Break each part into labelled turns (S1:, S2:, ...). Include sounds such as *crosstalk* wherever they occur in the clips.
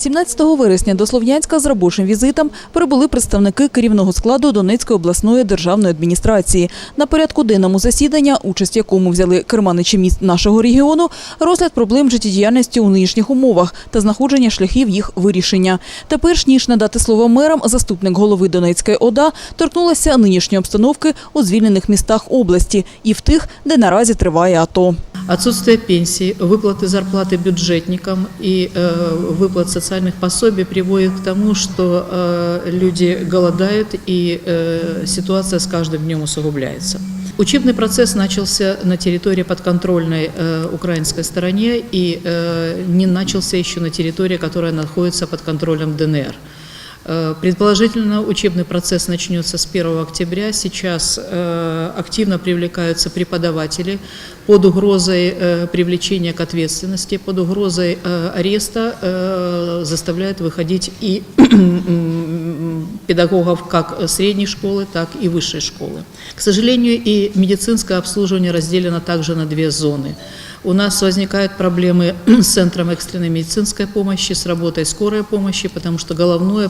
S1: 17 вересня до Слов'янська з робочим візитом прибули представники керівного складу Донецької обласної державної адміністрації. На порядку денному засідання, участь якому взяли керманичі міст нашого регіону, розгляд проблем життєдіяльності у нинішніх умовах та знаходження шляхів їх вирішення. Та перш ніж надати слово мерам, заступник голови Донецької ОДА торкнулася нинішньої обстановки у звільнених містах області і в тих, де наразі триває АТО.
S2: Отсутствие пенсий, выплаты зарплаты бюджетникам и э, выплат социальных пособий приводит к тому, что э, люди голодают и э, ситуация с каждым днем усугубляется. Учебный процесс начался на территории подконтрольной э, украинской стороне и э, не начался еще на территории, которая находится под контролем ДНР. Э, Предположительно, учебный процесс начнется с 1 октября. Сейчас э, активно привлекаются преподаватели под угрозой э, привлечения к ответственности, под угрозой ареста, заставляют выходить и *clears throat* педагогов как средней школы, так и высшей школы. К сожалению, и медицинское обслуживание разделено также на две зоны. У нас возникают проблемы *clears throat* с центром экстренной медицинской помощи, с работой скорой помощи, потому что головной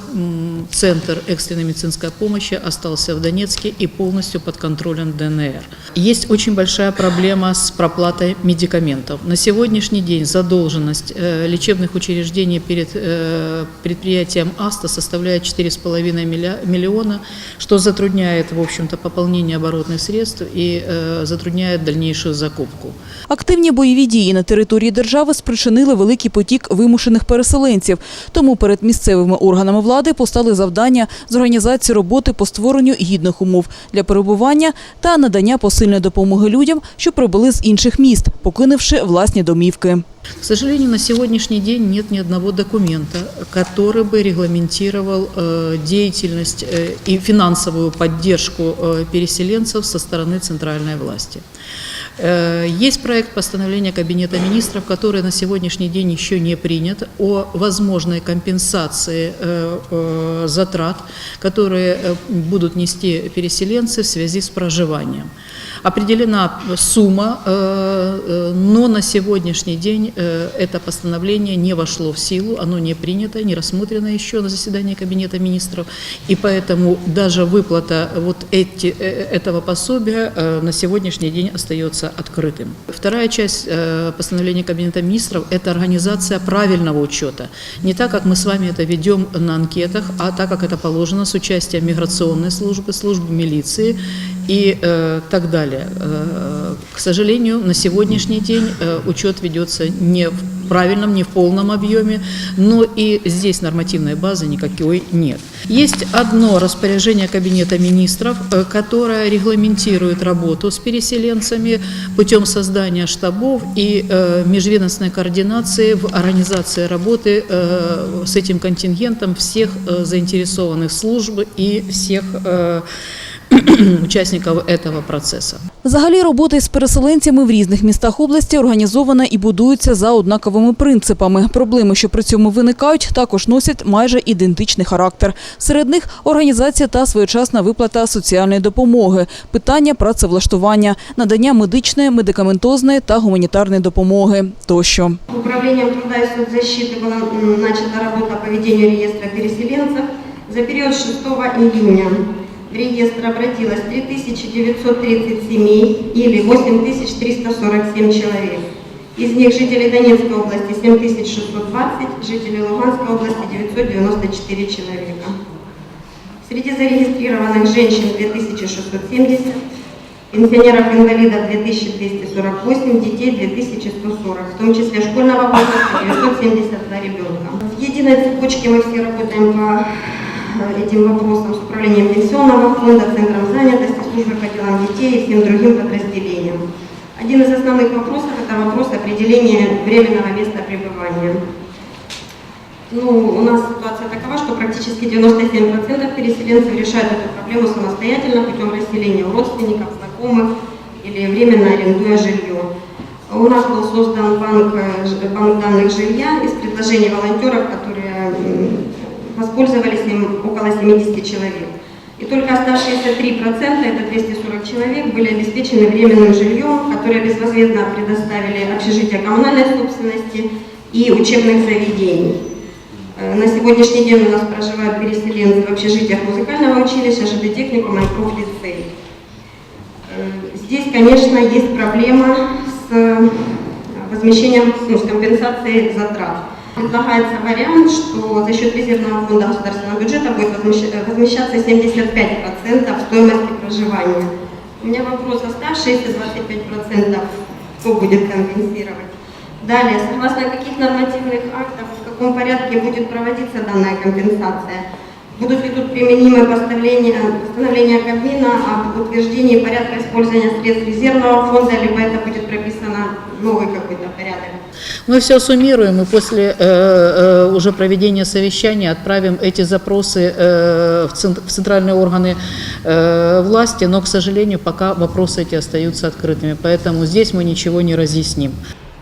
S2: центр экстренной медицинской помощи остался в Донецке и полностью под контролем ДНР. Есть очень большая проблема с проплатой медикаментов. На сегодняшний день задолженность э, лечебных учреждений перед э, предприятием АСТА составляет 4,5 милля- миллиона, что затрудняет, в общем-то, пополнение оборотных средств и э, затрудняет дальнейшую закупку.
S1: Активні бойові дії на території держави спричинили великий потік вимушених переселенців. Тому перед місцевими органами влади постали завдання з організації роботи по створенню гідних умов для перебування та надання посильної допомоги людям, що прибули з інших міст, покинувши власні домівки.
S2: К сожалению, на сегодняшний день нет ни одного документа, который бы регламентировал э, деятельность э, и финансовую поддержку э, переселенцев со стороны центральной власти. Э, Есть проект постановления Кабинета министров, который на сегодняшний день еще не принят, о возможной компенсации э, э, затрат, которые будут нести переселенцы в связи с проживанием. Определена сумма, э, э, но на сегодняшний день э, это постановление не вошло в силу, оно не принято, не рассмотрено еще на заседании Кабинета министров, и поэтому даже выплата вот эти, этого пособия на сегодняшний день остается открытым. Вторая часть постановления Кабинета министров – это организация правильного учета. Не так, как мы с вами это ведем на анкетах, а так, как это положено с участием миграционной службы, службы милиции и э, так далее. Э, к сожалению, на сегодняшний день э, учет ведется не в правильном, не в полном объеме, но и здесь нормативной базы никакой нет. Есть одно распоряжение Кабинета министров, э, которое регламентирует работу с переселенцами путем создания штабов и э, межведомственной координации в организации работы э, с этим контингентом всех э, заинтересованных служб и всех э, *clears throat* участников этого процесса.
S1: Взагалі робота із переселенцями в різних містах області організована і будується за однаковими принципами. Проблеми, що при цьому виникають, також носять майже ідентичний характер. Серед них організація та своєчасна виплата соціальної допомоги, питання працевлаштування, надання медичної, медикаментозної та гуманітарної допомоги тощо.
S3: Управлением труда и соцзащиты была м, начата работа по ведению реестра переселенцев. За период 6 июня в реестр обратилось 3930 семей или 8347 человек. Из них жители Донецкой области 7620, жители Луганской области 994 человека. Среди зарегистрированных женщин 2670, пенсионеров-инвалидов 2248, детей 2140, в том числе школьного возраста 972 ребенка. В единой цепочке мы все работаем по этим вопросам с управлением пенсионного фонда, центром занятости, службой по делам детей и всем другим подразделениям. Один из основных вопросов – это вопрос определения временного места пребывания. Ну, у нас ситуация такова, что практически 97% переселенцев решают эту проблему самостоятельно путем расселения у родственников, знакомых или временно арендуя жилье. У нас был создан банк, э, ж- банк данных жилья из предложений волонтеров, которые воспользовались им около 70 человек. И только оставшиеся 3%, это 240 человек, были обеспечены временным жильем, которое безвозмездно предоставили общежития коммунальной собственности и учебных заведений. Э, на сегодняшний день у нас проживают переселенцы в общежитиях музыкального училища, ЖД техникума и профлицей. Э, Здесь, конечно, есть проблема с э, возмещением, ну, с компенсацией затрат. Предлагается вариант, что за счет резервного фонда государственного бюджета будет э, возмещаться 75% стоимости проживания. У меня вопрос, оставшиеся 25% кто будет компенсировать? Далее, согласно каких нормативных актов, в каком порядке будет проводиться данная компенсация? Будут ли тут применимы постановления, постановления Кабмина об утверждении порядка использования средств резервного фонда, либо это будет прописано новый какой-то порядок?
S2: Мы все суммируем и после э, э, уже проведения совещания отправим эти запросы э, в, цент- в центральные органы власти, но, к сожалению, пока вопросы эти остаются открытыми, поэтому здесь мы ничего не разъясним.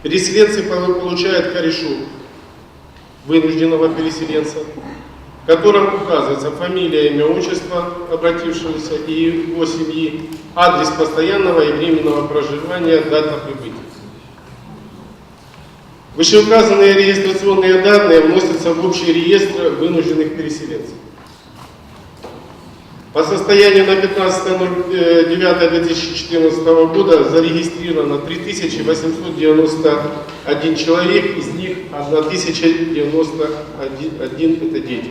S4: Переселенцы пол- получают корешу вынужденного переселенца, в котором указывается фамилия, имя, отчество обратившегося и его семьи, адрес постоянного и временного проживания, дата прибытия. Вышеуказанные регистрационные данные вносятся в общий реестр вынужденных переселенцев. По состоянию на 15.09.2014 года зарегистрировано 3891 человек, из них 1091 это дети.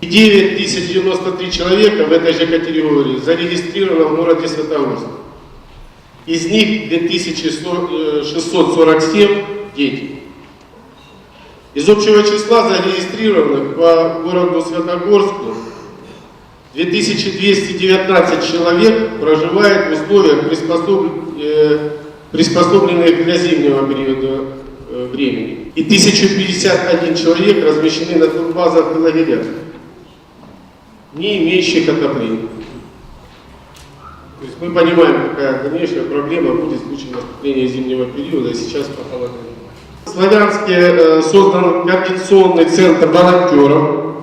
S4: И 9093 человека в этой же категории зарегистрировано в городе Святогорск. Из них 2647 дети. Из общего числа зарегистрированных по городу Святогорску 2219 человек проживает в условиях, приспособ- э, приспособленных для зимнего периода э, времени. И 1051 человек размещены на турбазах и лагерях, не имеющих отопления. То есть мы понимаем, какая дальнейшая проблема будет в случае наступления зимнего периода, и сейчас похолодание. В Славянске э, создан координационный центр волонтеров,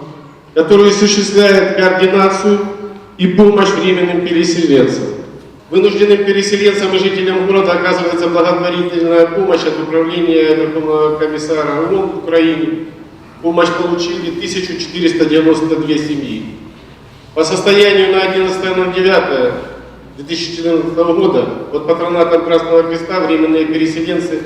S4: который осуществляет координацию и помощь временным переселенцам. Вынужденным переселенцам и жителям города оказывается благотворительная помощь от Управления Верховного комиссара ООН в Украине. Помощь получили 1492 семьи. По состоянию на 11.09.2014 года под патронатом Красного Креста временные переселенцы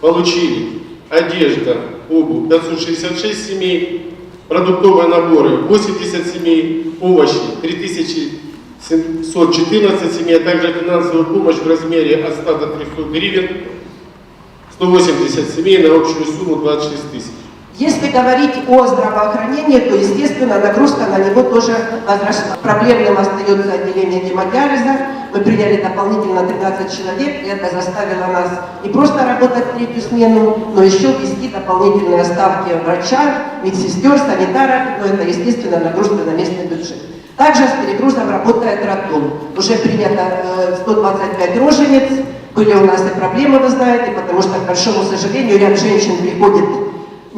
S4: получили одежда, обувь 566 семей, продуктовые наборы 80 семей, овощи 3714 семей, а также финансовую помощь в размере от 100 до 300 гривен 180 семей на общую сумму 26 тысяч.
S5: Если говорить о здравоохранении, то, естественно, нагрузка на него тоже возросла. Проблемным остается отделение гемодиализа. Мы приняли дополнительно 13 человек, и это заставило нас не просто работать третью смену, но еще ввести дополнительные ставки врача, медсестер, санитаров, но это, естественно, нагрузка на местный бюджет. Также с перегрузом работает роддом. Уже принято э, 125 рожениц, были у нас и проблемы, вы знаете, потому что, к большому сожалению, ряд женщин приходит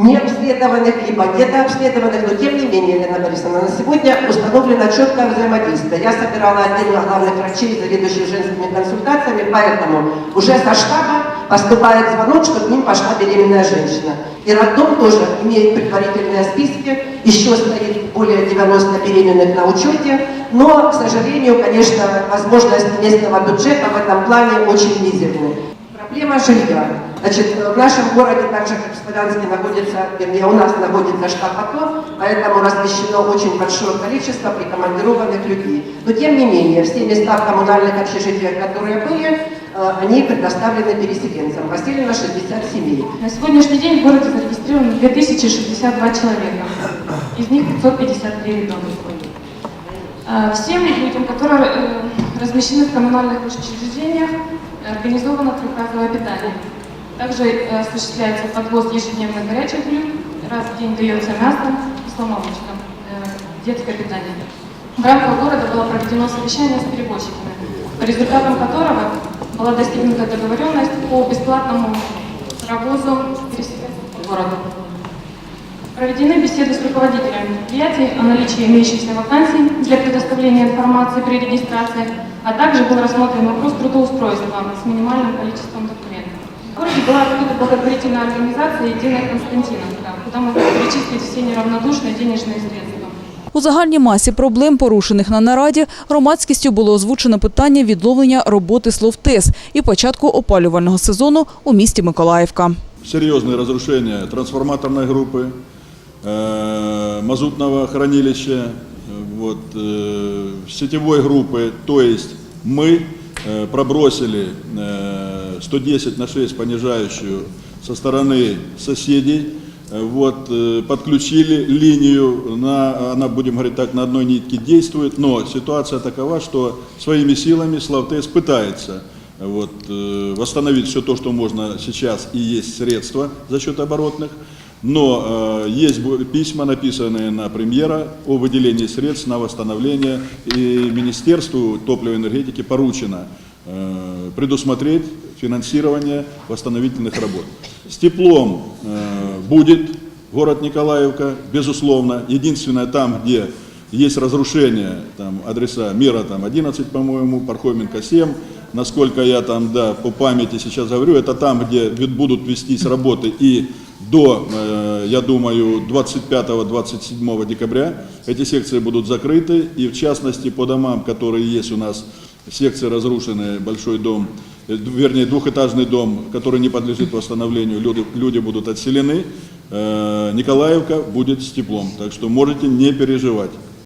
S5: не обследованных, либо недообследованных, но тем не менее, Елена Борисовна, на сегодня установлено четкое взаимодействие. Я собирала отдельно главных врачей, заведующих женскими консультациями, поэтому уже со штаба поступает звонок, что к ним пошла беременная женщина. И роддом тоже имеет предварительные списки, еще стоит более 90 беременных на учете, но, к сожалению, конечно, возможности местного бюджета в этом плане очень мизерны. Проблема жилья. Значит, в нашем городе, так же как в Славянске, находится, вернее, у нас находится штаб АТО, поэтому размещено очень большое количество прикомандированных людей. Но, тем не менее, все места в коммунальных общежитиях, которые были, э, они предоставлены переселенцам. Поселено 60 семей.
S6: На сегодняшний день в городе зарегистрировано 2062 человека, из них 553 ребенка. Всем людям, которые э, размещены в коммунальных учреждениях, организовано трехразовое питание. Также э, осуществляется подвоз ежедневно горячих блюд, раз в день дается мясо и сломалочка, детское питание. В рамках города было проведено совещание с перевозчиками, по результатам которого была достигнута договоренность по бесплатному провозу по городу. Проведены беседы с руководителями предприятий о наличии имеющихся вакансий для предоставления информации при регистрации, а также был рассмотрен вопрос трудоустройства с минимальным количеством документов. В городе была открыта благотворительная организация «Единая Константиновка», куда можно перечислить все неравнодушные денежные средства.
S1: У загальній масі проблем, порушених на нараді, громадськістю було озвучено питання відновлення роботи слов ТЕС і початку опалювального сезону у місті Миколаївка.
S7: серьезные разрушения трансформаторной группы, э, мазутного хранилища, э, вот, э, сетевой группы. То есть мы э, Пробросили э, 110 на 6 понижающую со стороны соседей, э, вот, э, подключили линию, на, она, будем говорить так, на одной нитке действует, но ситуация такова, что своими силами Славтес пытается вот, э, восстановить все то, что можно сейчас и есть средства за счет оборотных. Но э, есть письма, написанные на премьера о выделении средств на восстановление, и Министерству топлива и энергетики поручено э, предусмотреть финансирование восстановительных работ. С теплом э, будет город Николаевка, безусловно. Единственное, там, где есть разрушения, там адреса Мира там 11, по-моему, Пархоменко 7, насколько я там, да, по памяти сейчас говорю, это там, где будут вестись работы и до, э, я думаю, 25-27 декабря эти секции будут закрыты, и в частности по домам, которые есть у нас, секции разрушены, большой дом, э, вернее двухэтажный дом, который не подлежит восстановлению, люди, люди будут отселены, Э, Николаевка будет с теплом, так что можете не переживать.